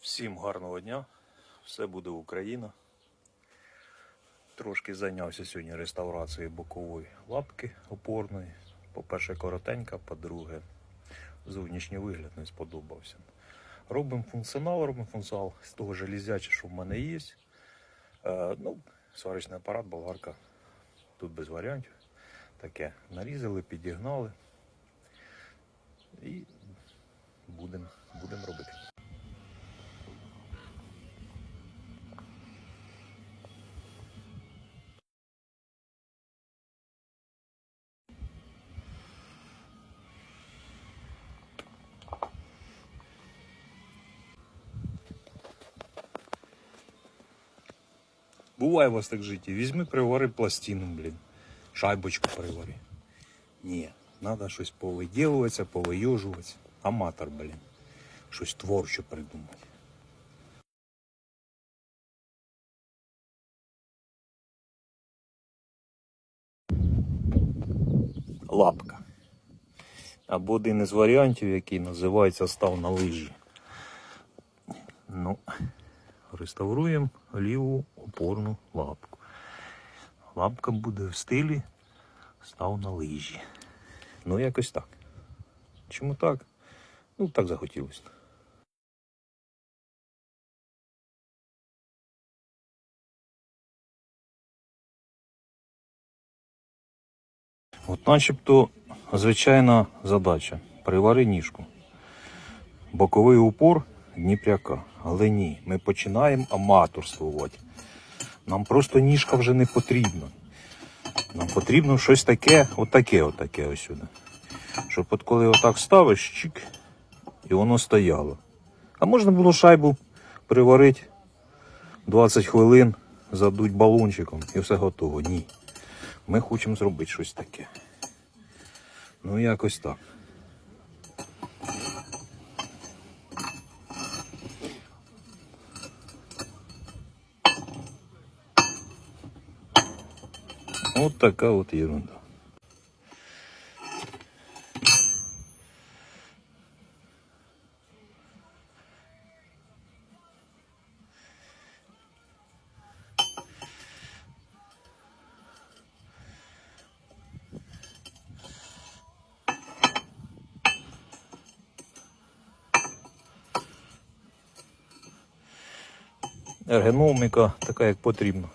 Всім гарного дня. Все буде Україна. Трошки зайнявся сьогодні реставрацією бокової лапки опорної. По-перше, коротенька, по-друге, зовнішній вигляд не сподобався. Робимо функціонал, робимо функціонал з того железяча, що в мене є. Е, ну, сварочний апарат, болгарка. Тут без варіантів. Таке. Нарізали, підігнали. І будемо Буває у вас так в житті. Візьми, привари пластину, блін. Шайбочку привари. Ні, треба щось повиділуватися, повийожуватися. Аматор, блін. Щось творче придумати. Лапка. Або один із варіантів, який називається став на лижі. Ну, реставруємо ліву опорну лапку. Лапка буде в стилі став на лижі. Ну, якось так. Чому так? Ну, так захотілося. От начебто звичайна задача. Привари ніжку. Боковий упор Дніпряка. Але ні, ми починаємо аматорствувати. Нам просто ніжка вже не потрібна. Нам потрібно щось таке, отаке, отаке ось сюди. Щоб от коли отак ставиш, чик, і воно стояло. А можна було шайбу приварити 20 хвилин, задуть балончиком і все готово. Ні. Ми хочемо зробити щось таке. Ну, якось так. Вот такая вот ерунда. Ергономіка така, як потрібно.